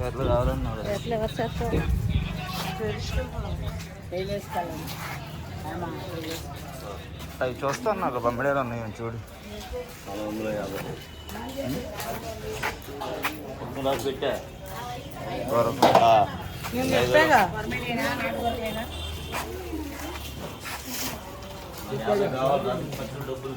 ఎట్లా కావాలన్నా ఎట్లా ఎవరు చేస్తారు అవి చూస్తాను బొమ్మడేలు ఉన్నాయి చూడు. నాలుగు వందల యాభై నాకు పెట్టా నాకు డబ్బులు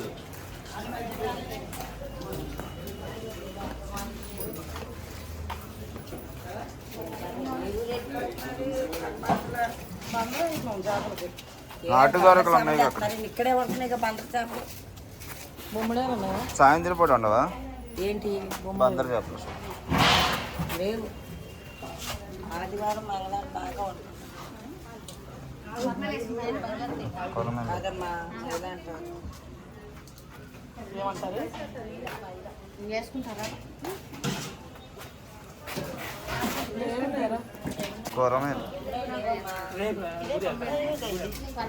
నాటు కొరకలు ఉన్నాయి ఇక్కడే ఉంటున్నాయి ఇక బందర్ చేపలు. బొమ్మడే ఉన్నాయా? సాయంత్రం పూట ఉండవా ఏంటి బందర్ చేపలు. లేవు. ఆదివారం మంగళవారం బాగా ఉంటుంది ఏమంటారు? వేసుకుంటారా? కొరమే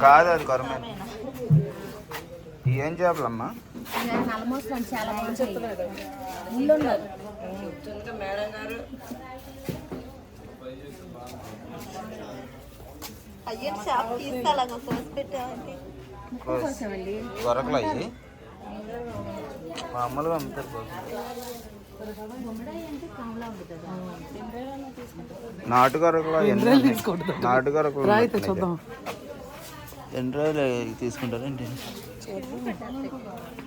కాదు అది కొరమే ఏం చేపలమ్మా కొరకలు అయ్యి మామూలుగా అమ్ముతారు. నాటు కొరకలు ఎన్ని చూద్దాం. రోజులు తీసుకుంటారండి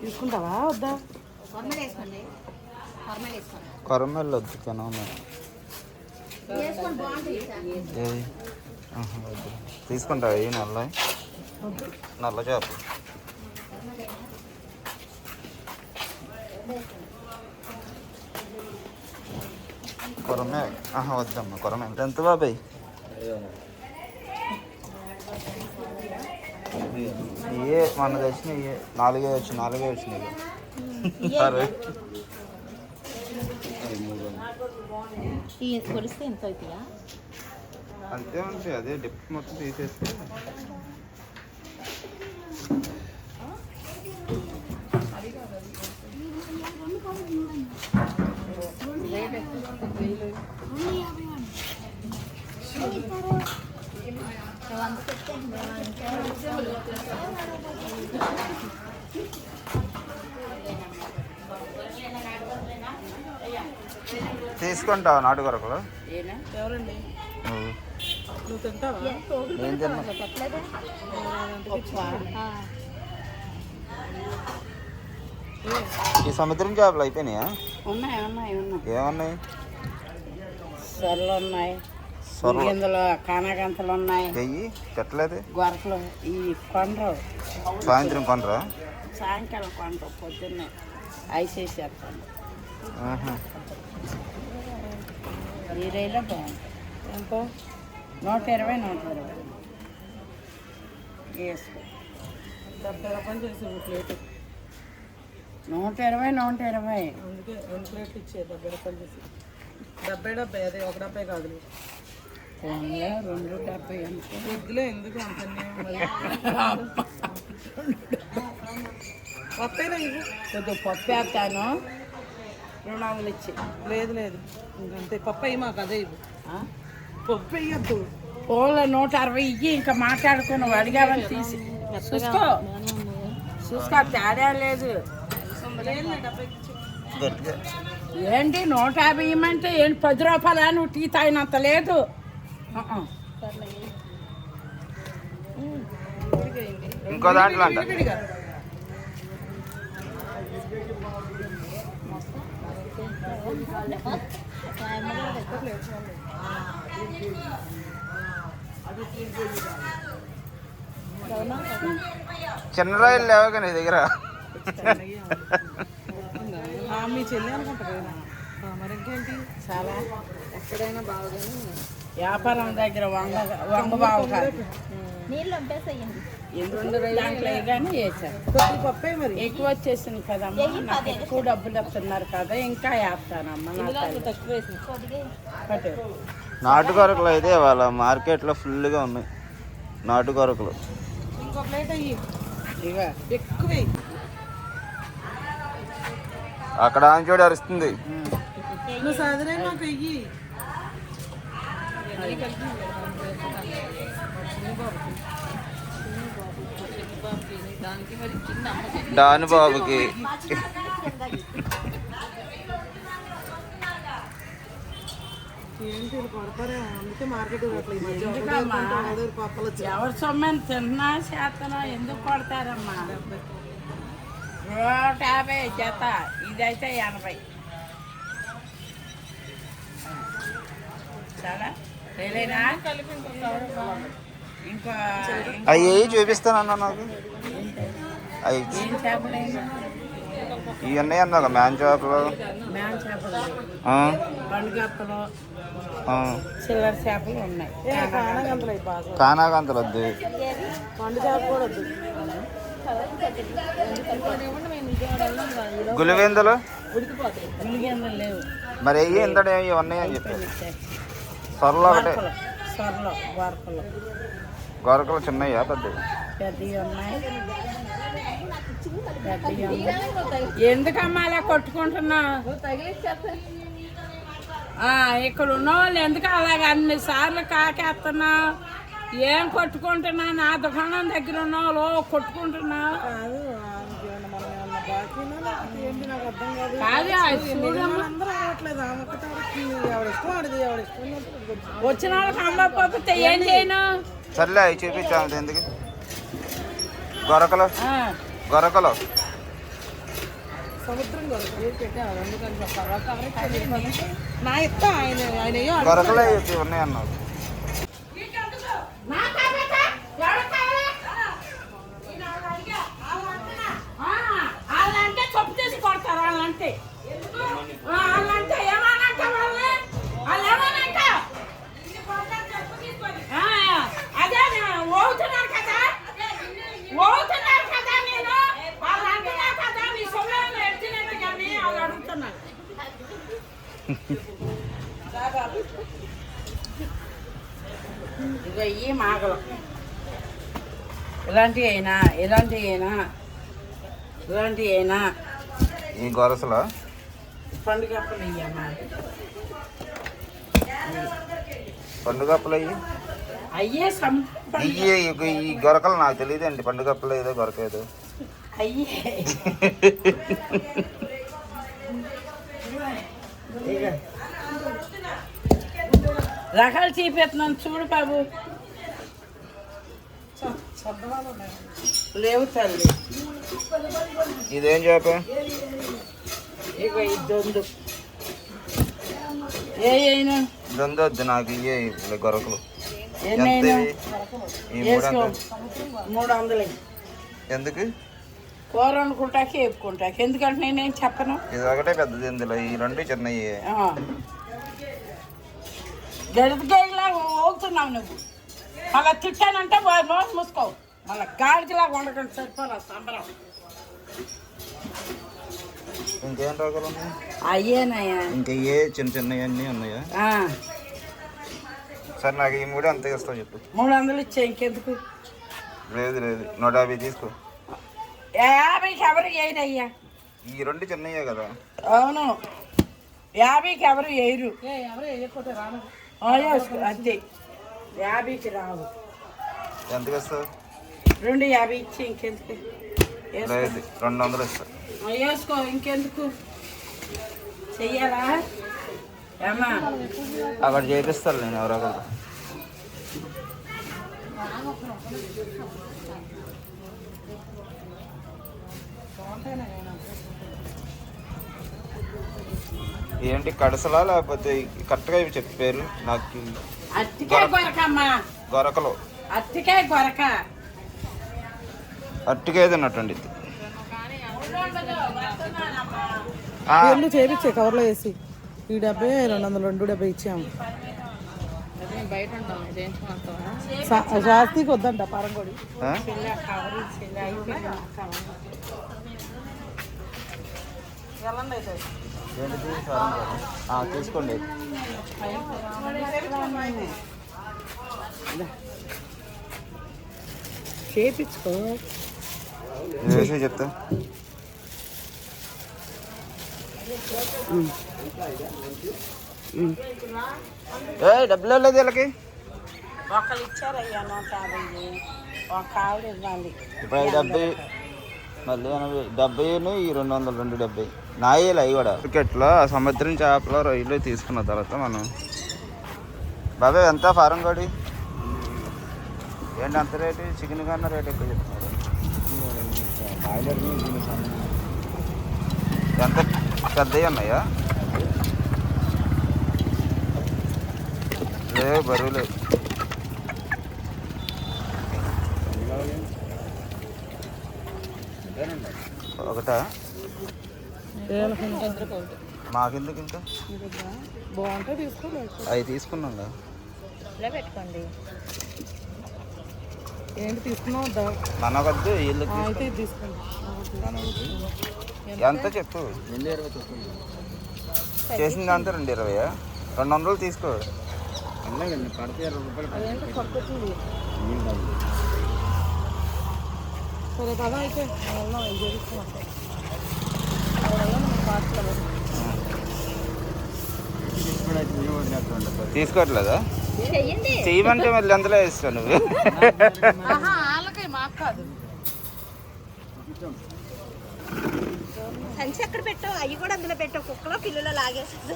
తీసుకుంటావా? వద్దా? కొరమేళ్ళు వద్దు తిన ఏది ఆహా, వద్దు. తీసుకుంటావా ఈ నల్ల? నల్ల చేప కొరమే ఆహా వద్దమ్మా కొరమే ఎంత బాబాయ్ ఇయే మన తెచ్చిన నాలుగే వచ్చి నాలుగే వచ్చినాయి సరే కొలిస్తే ఎంత అవుతాయా అంతే ఉంటాయి అదే డిప్ మొత్తం తీసేస్తే తీసుకుంటావా నాటు కొరకలు? ఎవరండి? నువ్వు. నువ్వు తింటావా? నేను తిన్నా ఈ సముద్రం చేపలు అయిపోయినాయా? ఉన్నాయి ఉన్నాయి ఉన్నాయి. ఏమన్నాయి? సొరలు ఉన్నాయి సొరలు ఇందులో కానగంతలు ఉన్నాయి. చెయ్యి పెట్టలేదు గొరకలు ఈ కొండరు. సాయంత్రం కొనరా సాయంకాలం కొండరు పొద్దున్నే. ఐసేసేస్తాను ఆహా. ఈ రైలో బాగుంటుంది. ఎంత? నూట ఇరవై నూట ఇరవై. వేసుకో డెబ్బై రూపాయలు చేసి ఒక ప్లేట్ నూట ఇరవై నూట ఇరవై. అందుకే రెండు ప్లేట్లు ఇచ్చే డెబ్బై రూపాయలు చేసి డెబ్బై డెబ్బై అదే ఒక డెబ్బై కాదు రెండు డెబ్బై వద్దులే ఎందుకు అంత ఇవ్వు. కొద్దిగా పప్పు వేస్తాను. రెండు వందలు ఇచ్చి లేదు లేదు. ఇంకంతే. పప్పు అయ్యి మాకు అదే ఇవ్వు. పప్పు వేయద్దు ఫోన్లో నూట అరవై ఇయ్యి ఇంకా మాట్లాడుకుని నువ్వు అడిగావని తీసి. చూసుకో. చూసుకో తేడా లేదు. ఏంటి నూట యాభై ఇవ్వమంటే ఏంటి? పది రూపాయలు? నువ్వు టీ తాగినంత లేదు. ఇంకో దాంట్లో చిన్న రాయలు లేవగా నీ దగ్గర? ఆ, మీ చెల్లి అనుకుంటా కదా ఆ, మరి ఇంకేంటి చాలా. ఎక్కడైనా బాగుంది వ్యాపారం దగ్గర వంగ వంగ బావు కాదు నీళ్ళు వంపేసేయండి. ఎక్కువ వచ్చేసింది కదమ్మా నాకు ఎక్కువ డబ్బులు ఇస్తున్నారు కదా ఇంకా వేస్తానమ్మా. నాటు కొరకలు అయితే వాళ్ళ మార్కెట్లో ఫుల్గా ఉన్నాయి. నాటు కొరకలు ఇంకో ప్లేట్ అయ్యి ఇగో ఎక్కువ. వెయ్యి. అక్కడ ఆమె చూడు అరుస్తుంది. నువ్వు సదిరే నాకు వెయ్యి డాను బాబుకి ఏంటి వీళ్ళు కొడతారే అందుకే మార్కెట్ అట్లా ఈ మధ్య ఎందుకమ్మా? ఒకటే పప్పలు వచ్చి ఎవరి సొమ్మని తిన్నా చేతనా ఎందుకు కొడతారమ్మా? నూట యాభై జత ఇదైతే ఎనభై. చాలా తెలియనా ఇంకా అవి చూపిస్తానన్నా నాకు. అవి ఏం ఇవి ఉన్నాయి అన్నా మ్యాన్ చేపలు. కానగంతలు వద్దు. గులివేందలు మరి అయ్యి ఇంతటి ఇవి ఉన్నాయి అని చెప్పారు. సొరలు ఒకటే. గొరకలు చిన్నయ్యా పెద్దవి పెద్దవి ఉన్నాయి. పెద్దవి ఉన్నాయి. ఎందుకమ్మా అలా కొట్టుకుంటున్నావు? ఆ, ఇక్కడ ఉన్న వాళ్ళు ఎందుకు అలాగ అన్ని సార్లు కాకేస్తున్నావు? ఏం కొట్టుకుంటున్నా నా దుకాణం దగ్గర ఉన్న వాళ్ళు కొద్దిగా. వచ్చిన వాళ్ళకి అమ్మకపోతే ఏం చేయను? సర్లే అవి చూపించాము ఎందుకు? గొరకలు? గొరకలు? సముద్రం కొరకు ఏది పెట్టావు అందుకని చెప్పాలి నా ఇష్టం ఆయన ఆయన ఏయో గొరకలు ఇవి ఉన్నాయి అన్నారు ఆ, వాళ్ళంటే చెప్పు చేసి కొడతారు వాళ్ళంటే ఆ, వాళ్ళంటే ఏమనంట వాళ్ళని వాళ్ళు ఏమనంట ఆ, అదే నేను ఓగుతున్నాను కదా ఓగుతున్నాను కదా నేను వాళ్ళు అంటున్నారు కదా మీ సొమ్ము ఎత్తినట్టు కానీ వాళ్ళు అడుగుతున్నారు ఇగో ఈ మాగలు. ఇలాంటివి అయినా ఇలాంటివి అయినా ఇలాంటివి అయినా. ఈ గొరసలు? పండుగ అప్పలు ఇయ్యమ్మా పండుగప్పలు అయ్యి? ఇవి ఈ గొరకలు నాకు తెలియదు అండి పండుగప్పలు ఏదో గొరక ఏదో అయ్యే. రకాలు చూపెత్తున్నాను చూడు బాబు లేవు తల్లి ఇదేం చేప ఇక ఈ దొందు ఏ అయినా దొందొద్దు నాకు ఇవే గొరకలు? మూడు వందలు ఎందుకు? కూర వండుకుంటాకి వేపుకుంటాకి. ఎందుకంటే నేనేం చెప్పను? ఇది ఒకటే పెద్దది ఇందులో ఈ రెండు చిన్నవి. గడిద గడిలా ఊగుతున్నావు నువ్వు. అలా తిట్టానంటే నోరు మూసుకో. మళ్ళీ గాడికిలా ఉండకండి సరిపోలే సంబరం. ఇంకేం రకాలు ఉన్నాయి అయ్యేనయ్యా. ఇంకా ఏ చిన్న చిన్నవి అన్నీ ఉన్నాయా? ఆ, సరే నాకు ఈ మూడు అంత ఇస్తావు చెప్పు. మూడు వందలు ఇచ్చే ఇంకెందుకు? లేదు లేదు. నూట యాభై తీసుకో. యాభైకి ఎవరు వేయరయ్యా ఈ రెండు చిన్నయే కదా. అవును. యాభైకి ఎవరు వేయరు ఏ ఎవరు వేయకపోతే రాను. అంతే. యాభైకి రావు. ఎంతకి ఇస్తావు రెండు యాభై ఇచ్చి ఇంకెందుకు రెండు వందలు ఇస్తా. వేసుకో ఇంకెందుకు? చెయ్యాలా అక్కడ చేపిస్తాను నేను ఎవరో ఒకరు. ఏంటి కడసలా లేకపోతే కరెక్ట్గా ఇవి చెప్పు పేరు నాకు అట్టికాయ కొరకమ్మా. గొరకలు అట్టికాయ కొరక. అట్టుగా తిన్నట్టండి. ఇది చేపించే కవర్లో వేసి. ఈ డెబ్బై రెండు వందలు రెండు డెబ్బై ఇచ్చాము. శాస్తికి వద్దంట పరంగొడి. అయితే తీసుకోండి. చేపించుకో. వేసి చెప్తా. ఏ డబ్బులు లేదు వీళ్ళకి? ఒకళ్ళు ఇచ్చారయ్యా నూట యాభై. ఒక ఆవిడ ఇవ్వాలి. ఇప్పుడు ఐదు డెబ్బై మళ్ళీ ఎనభై డెబ్బైను ఈ రెండు వందలు రెండు డెబ్బై. నాయేలు అవి కూడా క్రికెట్లో సముద్రం చేపలు రొయ్యలు తీసుకున్న తర్వాత మనం బాబాయ్ ఎంత ఫారం కోడి? ఏంటి అంత రేటు? చికెన్ కన్నా రేట్ ఎక్కువ చెప్తున్నారు. ఎంత పెద్దవి ఉన్నాయా? లేవు బరువు లేవు ఒకటా? మాకెందుకు ఇంకా? అవి తీసుకున్నాం పెట్టుకోండి. ఏంటి తీసుకున్నావు వద్దా? మనకొద్దు వీళ్ళు ఆ, అయితే ఇది తీసుకోండి ఎంత? చెప్పు? చేసింది అంతా రెండు ఇరవై రెండు వందలు తీసుకో. అదేంటి పక్కకి సరే కదా అయితే వెళ్దాం ఇది చేసుకున్నాం తీసుకోవట్లేదా? చెయ్యమంటే మళ్ళీ ఎంతలో ఇస్తావు నువ్వు. వాళ్ళకి మాకు కాదు. సంచి ఎక్కడ పెట్టావు? అవి కూడా అందులో పెట్టావు. కుక్కలో పిల్లలో లాగేస్తుంది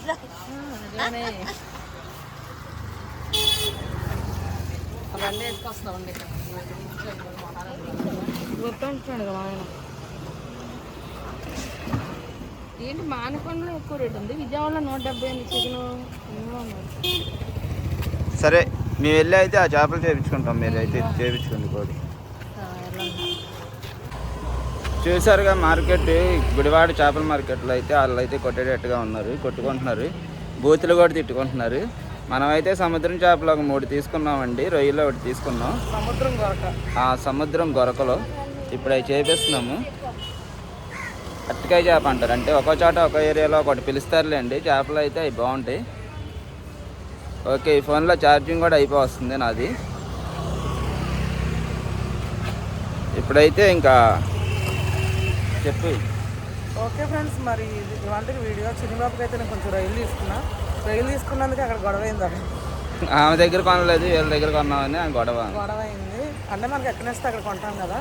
అవన్నీ వేసుకొస్తామండి గుర్తుంటున్నాడు కదా ఆయన ఏంటి మానకొండలో ఎక్కువ రేట్ ఉంది? విజయవాడలో నూట డెబ్బై ఎనిమిది చికెన్ సరే మేము వెళ్ళి అయితే ఆ చేపలు చేయించుకుంటాం మీరు అయితే చేయించుకోండి కోడి చూసారుగా మార్కెట్ గుడివాడ చేపల మార్కెట్లో అయితే వాళ్ళు అయితే కొట్టేటట్టుగా ఉన్నారు కొట్టుకుంటున్నారు. బూతులు కూడా తిట్టుకుంటున్నారు. మనమైతే సముద్రం చేపలు ఒక మూడు తీసుకున్నామండి. రొయ్యలు ఒకటి తీసుకున్నాం. సముద్రం కొరక ఆ సముద్రం గొరకలో. ఇప్పుడు అవి చేపిస్తున్నాము. అట్టకాయ చేప అంటారు. అంటే ఒక్కో చోట ఒక ఏరియాలో ఒకటి పిలుస్తారులేండి. చేపలు అయితే అవి బాగుంటాయి. ఓకే ఈ ఫోన్లో ఛార్జింగ్ కూడా అయిపోతుంది నాది. ఇప్పుడైతే ఇంకా చెప్పు. ఓకే ఫ్రెండ్స్ మరి ఇవాళ వీడియో చిన్నబాబుకి అయితే నేను కొంచెం రైలు తీసుకున్నా. రైలు తీసుకున్నందుకు అక్కడ గొడవ అయింది ఆమె దగ్గర కొనలేదు వీళ్ళ దగ్గర కొన్నామని గొడవ గొడవ. అయింది అంటే మనకి ఎక్కడ నేస్తే అక్కడ కొంటాం కదా.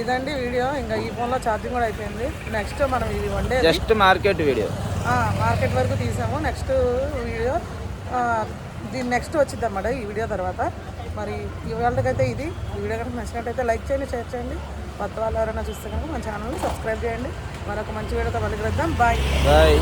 ఇదండి వీడియో. ఇంకా ఈ ఫోన్లో ఛార్జింగ్ కూడా అయిపోయింది. నెక్స్ట్ మనం ఇది వండే జస్ట్ మార్కెట్ వీడియో మార్కెట్ వరకు తీసాము. నెక్స్ట్ వీడియో ఆ, దీని నెక్స్ట్ వచ్చింది అన్నమాట ఈ వీడియో తర్వాత. మరి ఇవాళకైతే ఇది. ఈ వీడియో కనుక నచ్చినట్టయితే లైక్ చేయండి షేర్ చేయండి. కొత్త వాళ్ళు ఎవరైనా చూస్తే కనుక మన ఛానల్ని సబ్స్క్రైబ్ చేయండి. మరొక మంచి వీడియోతో మళ్ళీ కలుద్దాం. Bye bye